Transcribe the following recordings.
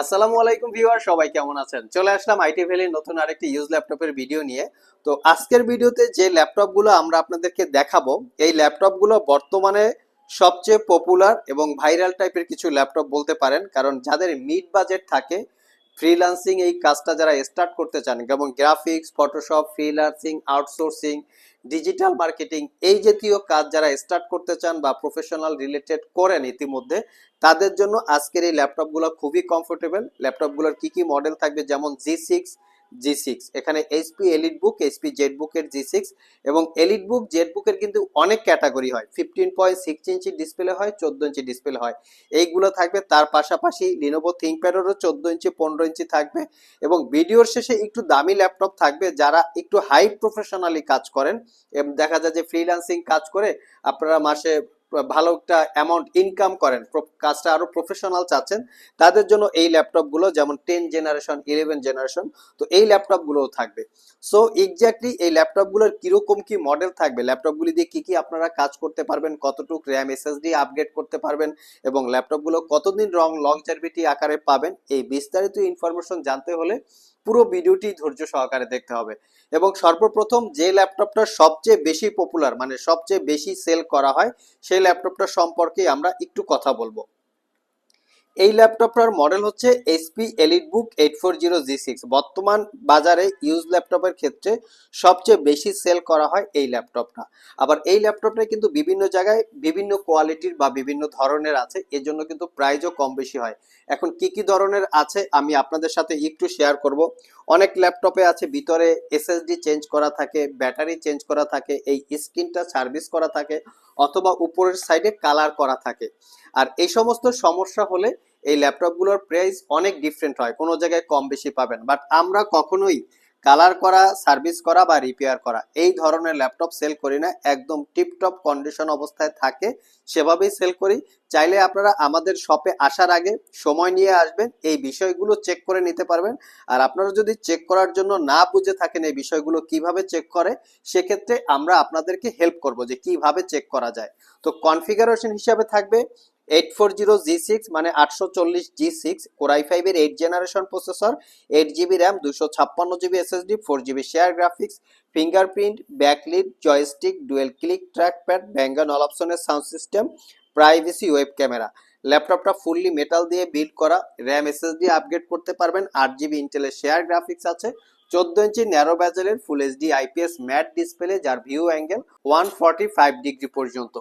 আসসালামু আলাইকুম ভিউয়ার, সবাই কেমন আছেন? চলে আসলাম আইটি ভ্যালির নতুন আরেকটি ইউজ ল্যাপটপের ভিডিও নিয়ে। তো আজকের ভিডিওতে যে ল্যাপটপগুলো আমরা আপনাদেরকে দেখাবো, এই ল্যাপটপগুলো বর্তমানে সবচেয়ে পপুলার এবং ভাইরাল টাইপের কিছু ল্যাপটপ বলতে পারেন, কারণ যাদের মিড বাজেট থাকে ফ্রিল্যান্সিং এই কাজটা যারা স্টার্ট করতে চান, যেমন graphics Photoshop freelancing outsourcing digital marketing এই জাতীয় কাজ যারা স্টার্ট করতে চান বা প্রফেশনাল রিলেটেড করেন ইতিমধ্যে, তাদের জন্য আজকের এই ল্যাপটপগুলো খুবই কমফোর্টেবল ল্যাপটপগুলোর কী কী মডেল থাকবে, যেমন জি সিক্স জি সিক্স এখানে HP elite book HP Z বুকের জি সিক্স এবং এলিট বুক জেড বুকের কিন্তু অনেক ক্যাটাগরি হয়। Fifteen point six inch display হয়, চোদ্দ ইঞ্চি ডিসপ্লে হয়। এইগুলো থাকবে, তার পাশাপাশি লিনোভো থিঙ্কপ্যাডেরও চোদ্দ ইঞ্চি পনেরো ইঞ্চি থাকবে এবং ভিডিওর শেষে একটু দামি ল্যাপটপ থাকবে যারা একটু হাই প্রফেশনালি কাজ করেন। এবং দেখা যায় যে ফ্রিল্যান্সিং কাজ করে, আপনারা মাসে ভালো একটা অ্যামাউন্ট ইনকাম করেন। কাজটা আরও প্রফেশনাল চাচ্ছেন। তাদের জন্য এই ল্যাপটপগুলো যেমন টেন জেনারেশন ইলেভেন জেনারেশন তো এই ল্যাপটপগুলোও থাকবে। সো এক্স্যাক্টলি এই ল্যাপটপগুলোর কীরকম কি মডেল থাকবে? ল্যাপটপগুলি দিয়ে কি কি আপনারা কাজ করতে পারবেন? কতটুক র্যাম এসএসডি আপগ্রেড করতে পারবেন? এবং ল্যাপটপগুলো কতদিন রং লং লংজারভিটি আকারে পাবেন? এই বিস্তারিত ইনফরমেশন জানতে হলে পুরো ভিডিওটি ধৈর্য সহকারে দেখতে হবে। এবং সর্বপ্রথম যে ল্যাপটপটা সবচেয়ে বেশি পপুলার মানে সবচেয়ে বেশি সেল করা হয়, সেই ল্যাপটপটা সম্পর্কে আমরা একটু কথা বলব। এই ল্যাপটপটার মডেল হচ্ছে HP EliteBook eight four zero G six বর্তমান বাজারে ইউজ ল্যাপটপের ক্ষেত্রে সবচেয়ে বেশি সেল করা হয় এই ল্যাপটপটা। আবার এই ল্যাপটপটা কিন্তু বিভিন্ন জায়গায় বিভিন্ন কোয়ালিটির বা বিভিন্ন ধরনের আছে এর জন্য কিন্তু প্রাইজও কম বেশি হয়। এখন কি কি ধরনের আছে আমি আপনাদের সাথে একটু শেয়ার করব। অনেক ল্যাপটপে আছে, ভিতরে এসএসডি চেঞ্জ করা থাকে ব্যাটারি চেঞ্জ করা থাকে, এই স্ক্রিনটা সার্ভিস করা থাকে, অথবা উপরের সাইডে কালার করা থাকে। আর এই সমস্ত সমস্যা হলে এই ল্যাপটপগুলোর প্রাইস অনেক ডিফারেন্ট হয়, কোনো জায়গায় কম বেশি পাবেন। বাট আমরা কখনোই কালার করা, সার্ভিস করা বা রিপেয়ার করা, এই ধরনের ল্যাপটপ সেল করি না, একদম টিপটপ কন্ডিশন অবস্থায় থাকে, সেভাবেই সেল করি। চাইলে আপনারা আমাদের শপে আসার আগে সময় নিয়ে আসবেন, এই বিষয়গুলো চেক করে নিতে পারবেন। আর আপনারা যদি চেক করার জন্য না বুঝে থাকেন এই বিষয়গুলো কীভাবে চেক করে, সেক্ষেত্রে আমরা আপনাদেরকে হেল্প করব যে কীভাবে চেক করা যায়। তো কনফিগারেশন হিসাবে থাকবে eight four zero G six মানে আটশো চল্লিশ জি সিক্স কোরাই ফাইভের eight generation processor eight GB RAM দুশো ছাপ্পান্ন GB SSD four GB share graphics fingerprint backlit joystick dual click trackpad Bang and all অপশনের sound system privacy web camera ল্যাপটপটা fully metal দিয়ে build করা RAM SSD upgrade করতে পারবেন, আট GB ইন্টেলের শেয়ার গ্রাফিক্স আছে, চোদ্দ inch narrow ব্যাজেলের full HD IPS matte display যার view angle one forty five degree পর্যন্ত।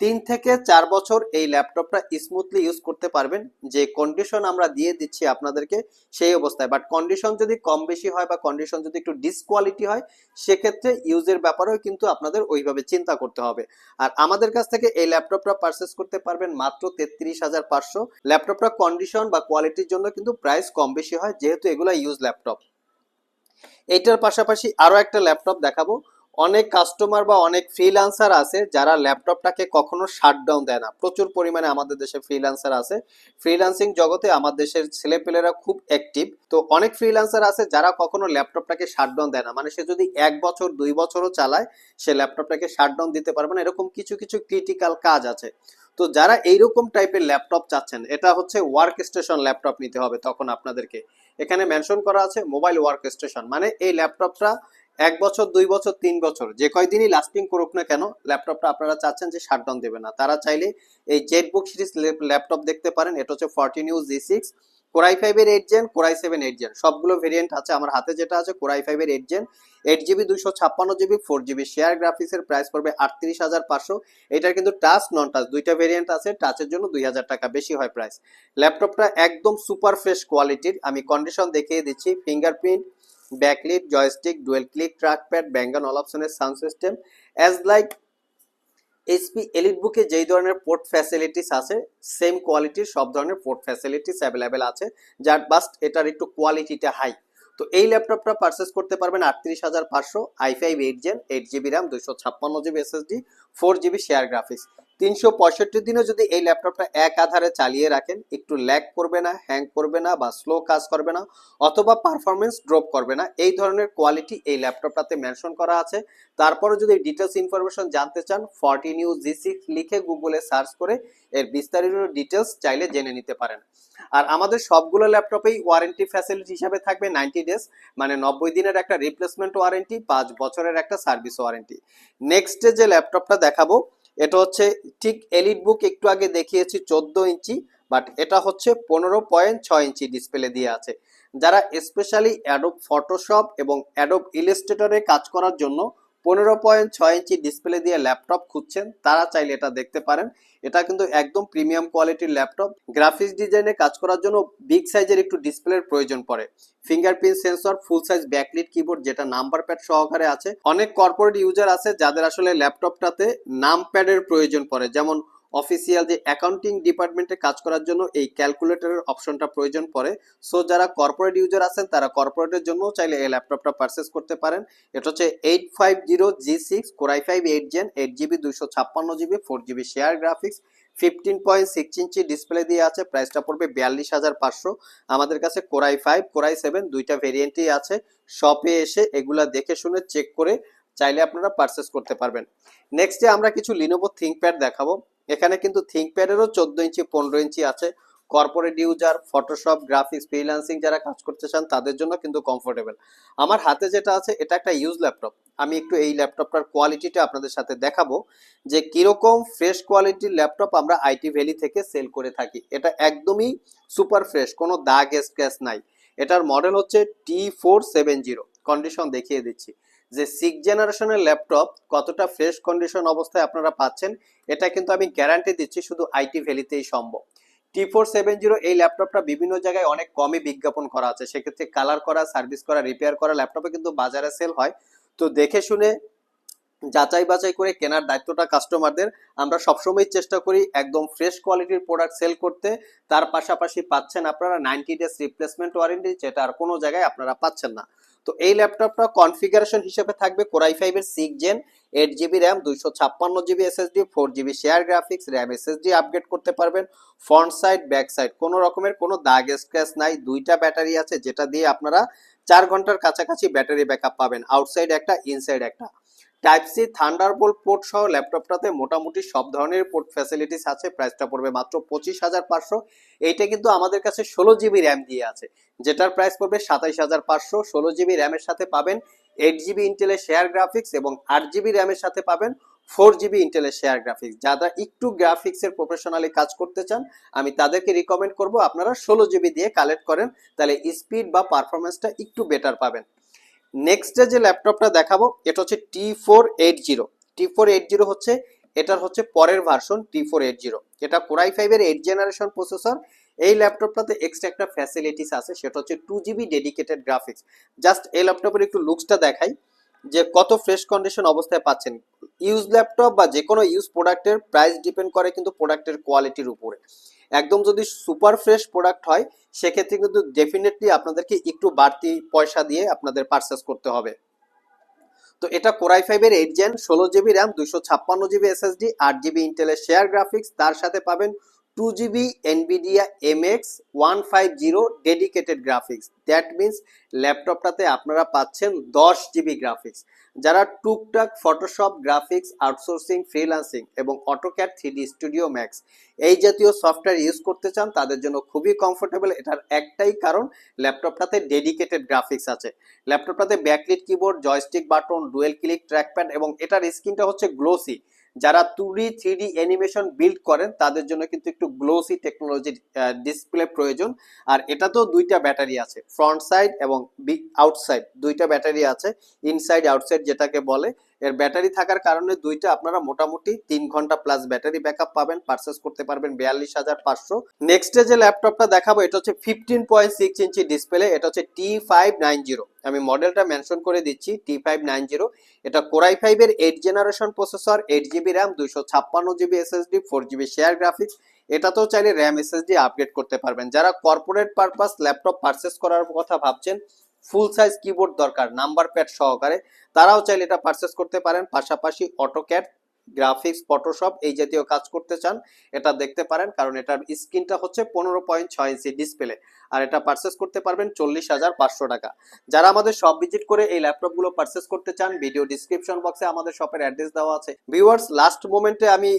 তিন থেকে চার বছর এই ল্যাপটপটা স্মুথলি ইউজ করতে পারবেন। যে কন্ডিশন আমরা দিয়ে দিচ্ছি আপনাদেরকে সেই অবস্থায়। বাট কন্ডিশন যদি কম বেশি হয় বা কন্ডিশন যদি একটু ডিসকোয়ালিটি হয়, সেক্ষেত্রে ইউজের ব্যাপারেও কিন্তু আপনাদের ওইভাবে চিন্তা করতে হবে। আর আমাদের কাছ থেকে এই ল্যাপটপটা পারচেস করতে পারবেন মাত্র তেত্রিশ হাজার পাঁচশো। ল্যাপটপটা কন্ডিশন বা কোয়ালিটির জন্য কিন্তু প্রাইস কম বেশি হয়, যেহেতু এগুলো ইউজ ল্যাপটপ। এইটার পাশাপাশি আরও একটা ল্যাপটপ দেখাবো। অনেক কাস্টমার বা অনেক ফ্রিল্যান্সার আছে যারা ল্যাপটপটাকে কখনো শাটডাউন দেয় না। প্রচুর পরিমাণে আমাদের দেশে ফ্রিল্যান্সার আছে। ফ্রিল্যান্সিং জগতে আমার দেশের ছেলেপেলেরা খুব অ্যাক্টিভ তো অনেক ফ্রিল্যান্সার আছে যারা কখনো ল্যাপটপটাকে শাটডাউন দেয় না। মানে সে যদি এক বছর, দুই বছরও চালায়, সে ল্যাপটপটাকে শাটডাউন দিতে পারবে না। এরকম কিছু কিছু ক্রিটিক্যাল কাজ আছে। তো যারা এইরকম টাইপের ল্যাপটপ চাচ্ছেন, এটা হচ্ছে ওয়ার্ক স্টেশন ল্যাপটপ নিতে হবে তখন আপনাদেরকে। এখানে মেনশন করা আছে মোবাইল ওয়ার্ক স্টেশন মানে এই ল্যাপটপটা এক বছর, দুই বছর, তিন বছর, যে কয়দিনই লাস্টিং করুক না কেন ল্যাপটপটা আপনারা চাচ্ছেন যে শাটডাউন দেবে না। তারা চাইলে এই জেট বুক সিরিজ ল্যাপটপ দেখতে পারেন, এটা হচ্ছে fourteen U G six core i ফাইভের eight gen core i seven eight gen সবগুলো ভেরিয়েন্ট আছে আমার হাতে যেটা আছে কোরাই ফাইভের এইট জেন এইট জিবি দুশো ছাপ্পান্ন জিবি ফোর জিবি শেয়ার গ্রাফিক্সের প্রাইস পড়বে আটত্রিশ হাজার পাঁচশো। এটার কিন্তু টাচ নন টাচ দুইটা ভেরিয়েন্ট আছে টাচের জন্য দুই হাজার টাকা বেশি হয় প্রাইস ল্যাপটপটা একদম সুপার ফ্রেশ কোয়ালিটির আমি কন্ডিশন দেখিয়ে দিচ্ছি fingerprint backlit joystick dual click trackpad Bang and all অপশনের sound system as like HP elite বুকে যেই ধরনের পোর্ট ফ্যাসিলিটিস আছে সেম কোয়ালিটির সব ধরনের পোর্ট ফ্যাসিলিটিস অ্যাভেলেবেল আছে, যার বাস্ট এটার একটু কোয়ালিটিটা হাই তো এই ল্যাপটপটা পারচেস করতে পারবেন আটত্রিশ হাজার পাঁচশো I five eight gen eight GB RAM দুশো ছাপ্পান্ন GB SSD four GB share graphics তিনশো পঁয়ষট্টি দিনে যদি এই ল্যাপটপটা এক আধারে চালিয়ে রাখেন, একটু ল্যাগ করবে না, হ্যাং করবে না বা স্লো কাজ করবে না অথবা পারফরমেন্স ড্রপ করবে না, এই ধরনের কোয়ালিটি এই ল্যাপটপটাতে মেনশন করা আছে। তারপরে যদি ডিটেলস ইনফরমেশন জানতে চান ফর্টি নিউ জি সিক্স লিখে গুগলে সার্চ করে এর বিস্তারিত ডিটেলস চাইলে জেনে নিতে পারেন। আর আমাদের সবগুলো ল্যাপটপেই ওয়ারেন্টি ফ্যাসিলিটি হিসাবে থাকবে নাইনটি ডেজ মানে নব্বই দিনের একটা রিপ্লেসমেন্ট ওয়ারেন্টি পাঁচ বছরের একটা সার্ভিস ওয়ারেন্টি নেক্সট যে ল্যাপটপটা দেখাবো এটা হচ্ছে ঠিক এলিট বুক একটু আগে দেখিয়েছি চোদ্দ ইঞ্চি বাট এটা হচ্ছে পনেরো পয়েন্ট ছয় ইঞ্চি ডিসপ্লে দিয়ে আছে। যারা স্পেশালি অ্যাডোব ফটোশপ এবং অ্যাডোব ইলিস্ট্রেটরে কাজ করার জন্য পনেরো পয়েন্ট ছয় ইঞ্চি ডিসপ্লে দিয়ে ল্যাপটপ খুঁজছেন, তারা চাইলে এটা দেখতে পারেন। এটা কিন্তু একদম প্রিমিয়াম কোয়ালিটির ল্যাপটপ গ্রাফিক্স ডিজাইনে কাজ করার জন্য বিগ সাইজের একটু ডিসপ্লের প্রয়োজন পড়ে। Fingerprint sensor full size backlit keyboard যেটা নাম্বার প্যাড সহকারে আছে। অনেক কর্পোরেট ইউজার আছে যাদের আসলে ল্যাপটপটাতে নাম প্যাডের প্রয়োজন পড়ে। যেমন অফিসিয়াল যে অ্যাকাউন্টিং ডিপার্টমেন্টে কাজ করার জন্য এই ক্যালকুলেটরের অপশনটা প্রয়োজন পড়ে। সো যারা কর্পোরেট ইউজার আছেন, তারা কর্পোরেটের জন্য চাইলে এই ল্যাপটপটা পারচেস করতে পারেন। এটা হচ্ছে eight five zero G six core i five eight gen eight GB দুশো ছাপ্পান্ন GB four GB share graphics fifteen point six ইঞ্চি ডিসপ্লে দিয়ে আছে। প্রাইসটা পড়বে বিয়াল্লিশ হাজার পাঁচশো। আমাদের কাছে কোরাই ফাইভ কোরাই সেভেন দুইটা ভেরিয়েন্টই আছে। শপে এসে এগুলা দেখে শুনে চেক করে চাইলে আপনারা পারচেস করতে পারবেন। নেক্সটে আমরা কিছু লিনোভো থিঙ্কপ্যাড দেখাবো। এখানে কিন্তু থিঙ্কপ্যাডেরও চোদ্দ ইঞ্চি, পনেরো ইঞ্চি আছে। Corporate user Photoshop graphics freelancing যারা কাজ করতে চান, তাদের জন্য কিন্তু কমফোর্টেবল আমার হাতে যেটা আছে, এটা একটা ইউজ ল্যাপটপ আমি একটু এই ল্যাপটপটার কোয়ালিটিটা আপনাদের সাথে দেখাবো যে কীরকম ফ্রেশ কোয়ালিটির ল্যাপটপ আমরা আইটি ভ্যালি থেকে সেল করে থাকি। এটা একদমই সুপার ফ্রেশ কোনো দাগ স্ক্র্যাচ নাই। এটার মডেল হচ্ছে T four seven zero condition দেখিয়ে দিচ্ছি। যে সিক্স জেনারেশনের ল্যাপটপ কতটা ফ্রেশ কন্ডিশন অবস্থায় আপনারা পাচ্ছেন, এটা কিন্তু আমি গ্যারান্টি দিচ্ছি শুধু আইটি ভ্যালিতেই সম্ভব। টি ফোর সেভেন জিরো এই ল্যাপটপটা বিভিন্ন জায়গায় অনেক কমই বিজ্ঞাপন করা আছে। সেক্ষেত্রে কালার করা সার্ভিস করা রিপেয়ার করা ল্যাপটপে কিন্তু বাজারে সেল হয়। তো দেখে শুনে যাচাই বাছাই করে কেনার দায়িত্বটা কাস্টমারদের আমরা সবসময় চেষ্টা করি একদম ফ্রেশ কোয়ালিটির প্রোডাক্ট সেল করতে। তার পাশাপাশি পাচ্ছেন আপনারা নাইনটি ডেজ রিপ্লেসমেন্ট ওয়ারেন্টি যেটা আর কোনো জায়গায় আপনারা পাচ্ছেন না। তো এই ল্যাপটপটা কনফিগারেশন হিসেবে থাকবে কোরাই ফাইভের six gen eight GB RAM দুইশো ছাপ্পান্ন GB SSD four GB share graphics RAM SSD upgrade করতে পারবেন। ফ্রন্ট সাইড ব্যাক সাইড কোনো রকমের কোনো দাগ স্ক্র্যাচ নাই। দুইটা ব্যাটারি আছে, যেটা দিয়ে আপনারা চার ঘণ্টার কাছাকাছি ব্যাটারি ব্যাকআপ পাবেন। আউটসাইড একটা ইনসাইড একটা। টাইপ সি থান্ডারবোল্ট পোর্ট সহ ল্যাপটপটাতে মোটামুটি সব ধরনের পোর্ট ফ্যাসিলিটিস আছে। প্রাইসটা পড়বে মাত্র পঁচিশ হাজার পাঁচশো। এইটা কিন্তু আমাদের কাছে ষোলো জিবি র্যাম দিয়ে আছে। যেটার প্রাইস পড়বে সাতাইশ হাজার পাঁচশো। ষোলো জিবি র্যামের সাথে পাবেন এইট জিবি ইন্টেলের শেয়ার গ্রাফিক্স এবং আট জিবি র্যামের সাথে পাবেন ফোর জিবি ইন্টেলের শেয়ার গ্রাফিক্স যারা একটু গ্রাফিক্সের প্রফেশনালি কাজ করতে চান, আমি তাদেরকে রিকমেন্ড করব, আপনারা ষোলো জিবি দিয়ে কালেক্ট করেন, তাহলে স্পিড বা পারফরমেন্সটা একটু বেটার পাবেন। নেক্সট যে ল্যাপটপটা দেখাবো, এটা হচ্ছে T four eight zero T four eight zero হচ্ছে, এটার হচ্ছে পরের version T four eight zero এটা কোরাই ফাইভের এইট জেনারেশন প্রসেসর এই ল্যাপটপটাতে এক্সট্রা একটা ফ্যাসিলিটিস আছে, সেটা হচ্ছে two GB dedicated graphics just এই ল্যাপটপের একটু লুকসটা দেখাই, যে কত ফ্রেশ কন্ডিশন অবস্থায় পাচ্ছেন। ইউজ ল্যাপটপ বা যে কোনো ইউজ প্রোডাক্টের প্রাইস ডিপেন্ড করে কিন্তু প্রোডাক্টের কোয়ালিটির উপরে। একদম যদি সুপার ফ্রেশ প্রোডাক্ট হয়, সেক্ষেত্রে কিন্তু ডেফিনেটলি আপনাদেরকে একটু বাড়তি পয়সা দিয়ে আপনাদের পারচেস করতে হবে। তো এটা কোরাই ফাইভের এইট জেন ষোলো জিবি র্যাম দুইশো ছাপ্পান্ন জিবি এসএসডি আট জিবি ইন্টেলের শেয়ার গ্রাফিক্স তার সাথে পাবেন two GB Nvidia M X one five zero dedicated graphics that means ল্যাপটপটাতে আপনারা পাচ্ছেন দশ জিবি গ্রাফিক্স যারা টুকটাক ফটোশপ গ্রাফিক্স আউটসোর্সিং ফ্রিলান্সিং এবং অটোক্যাট থ্রি স্টুডিও ম্যাক্স এই জাতীয় সফটওয়্যার ইউজ করতে চান, তাদের জন্য খুবই কমফোর্টেবল এটার একটাই কারণ ল্যাপটপটাতে ডেডিকেটেড গ্রাফিক্স আছে। ল্যাপটপটাতে backlit keyboard joystick button dual click trackpad এবং এটার স্ক্রিনটা হচ্ছে গ্লোসি যারা two D three D animation build করেন, তাদের জন্য কিন্তু একটু গ্লোসি টেকনোলজির ডিসপ্লে প্রয়োজন। আর এটা তো দুইটা ব্যাটারি আছে ফ্রন্ট সাইড এবং আউটসাইড দুইটা ব্যাটারি আছে ইনসাইড আউটসাইড যেটাকে বলে। এর ব্যাটারি থাকার কারণে দুইটা আপনারা মোটামুটি তিন ঘণ্টা প্লাস ব্যাটারি ব্যাকআপ পাবেন পারচেস করতে পারবেন বিয়াল্লিশ হাজার পাঁচশো। নেক্সটে যে ল্যাপটপটা দেখাবো, এটা হচ্ছে ফিফটিন পয়েন্ট সিক্স ইঞ্চি ডিসপ্লে এটা হচ্ছে টি ফাইভ নাইন জিরো আমি মডেলটা মেনশন করে দিচ্ছি টি ফাইভ নাইন জিরো এটা কোরাই ফাইভের eight generation processor eight GB RAM দুইশো ছাপ্পান্ন GB SSD four GB share graphics এটাতেও চাইলে র্যাম এসএসডি আপগ্রেড করতে পারবেন। যারা কর্পোরেট পারপাস ল্যাপটপ পারচেস করার কথা ভাবছেন ফুল সাইজ কিবোর্ড দরকার নাম্বার প্যাড সহকারে। তারাও চাইলে এটা পারচেস করতে পারেন। পাশাপাশি অটোক্যাট গ্রাফিক্স ফটোশপ এই জাতীয় কাজ করতে চান, এটা দেখতে পারেন। কারণ এটার স্ক্রিনটা হচ্ছে পনেরো পয়েন্ট ছয় ইঞ্চি ডিসপ্লে আর এটা পারচেস করতে পারবেন চল্লিশ হাজার পাঁচশো টাকা। যারা আমাদের শপ ভিজিট করে এই ল্যাপটপগুলো পারচেস করতে চান ভিডিও ডিসক্রিপশন বক্সে আমাদের শপের অ্যাড্রেস দেওয়া আছে। ভিউয়ার্স লাস্ট মোমেন্টে আমি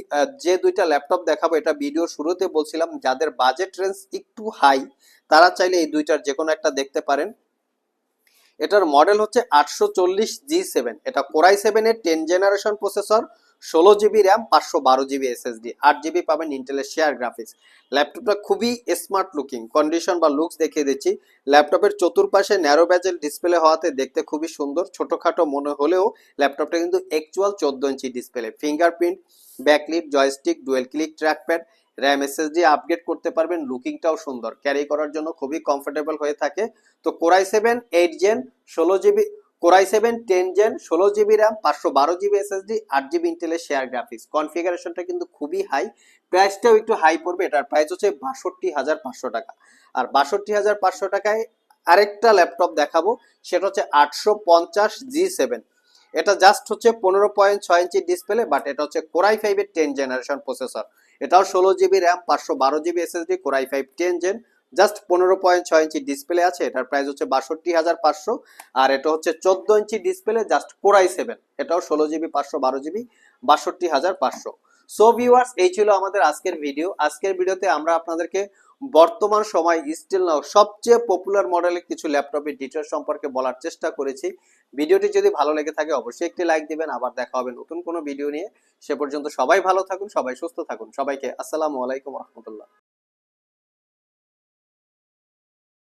যে দুইটা ল্যাপটপ দেখাবো, এটা ভিডিও শুরুতে বলছিলাম, যাদের বাজেট রেঞ্জ একটু হাই তারা চাইলে এই দুইটার যে কোনো একটা দেখতে পারেন। এটার মডেল হচ্ছে আটশো চল্লিশ জি সেভেন এটা কোরাই সেভেনের টেন জেনারেশন প্রসেসর ষোলো জিবি র্যাম পাঁচশো বারো জিবি এসএসডি আট জিবি পাবেন ইন্টেলের শেয়ার গ্রাফিক্স ল্যাপটপটা খুবই স্মার্ট লুকিং কন্ডিশন বা লুকস দেখিয়ে দিচ্ছি। ল্যাপটপের চতুর্পাশে ন্যারো ব্যাজেল ডিসপ্লে হওয়াতে দেখতে খুবই সুন্দর। ছোটোখাটো মনে হলেও ল্যাপটপটা কিন্তু অ্যাকচুয়াল চোদ্দ ইঞ্চি display fingerprint backlit joystick dual click trackpad RAM SSD upgrade করতে পারবেন। লুকিংটাও সুন্দর। ক্যারি করার জন্য খুবই কমফোর্টেবল হয়ে থাকে। তো core i seven eight gen ষোলো GB core i seven, ten gen, ষোলো জিবি র্যাম, পাঁচশো বারো জিবি এসএসডি, আট জিবি ইন্টেলের শেয়ার গ্রাফিক্স কনফিগারেশনটা কিন্তু খুবই হাই প্রাইসটাও একটু হাই পড়বে। এটার প্রাইস হচ্ছে বাষট্টি হাজার পাঁচশো টাকা। আর বাষট্টি হাজার পাঁচশো টাকায় আরেকটা ল্যাপটপ দেখাবো। সেটা হচ্ছে আটশো পঞ্চাশ জি সেভেন। এটা জাস্ট হচ্ছে পনেরো পয়েন্ট ছয় ইঞ্চি ডিসপ্লে বাট এটা হচ্ছে কোরাই ফাইভের টেন জেনারেশন প্রসেসর এটাও ষোলো জিবি র্যাম, পাঁচশো বারো GB SSD, core i five ten gen just পনেরো পয়েন্ট ছয় ইঞ্চি ডিসপ্লে আছে, এটার প্রাইস হচ্ছে বাষট্টি হাজার পাঁচশো, আর এটা হচ্ছে চোদ্দ ইঞ্চি display just core i seven এটাও ষোলো জিবি পাঁচশো বারো জিবি বাষট্টি হাজার পাঁচশো। সো ভিউয়ার্স এই ছিল আমাদের আজকের ভিডিও আজকের ভিডিওতে আমরা আপনাদেরকে বর্তমান সময় স্টিল নাও সবচেয়ে পপুলার মডেলের কিছু ল্যাপটপের ডিটেলস সম্পর্কে বলার চেষ্টা করেছি। ভিডিওটি যদি ভালো লেগে থাকে, অবশ্যই একটি লাইক দিবেন। আবার দেখা হবে নতুন কোনো ভিডিও নিয়ে। সে পর্যন্ত সবাই ভালো থাকুন, সবাই সুস্থ থাকুন। সবাইকে আসসালামু আলাইকুম রহমতুল্লাহ।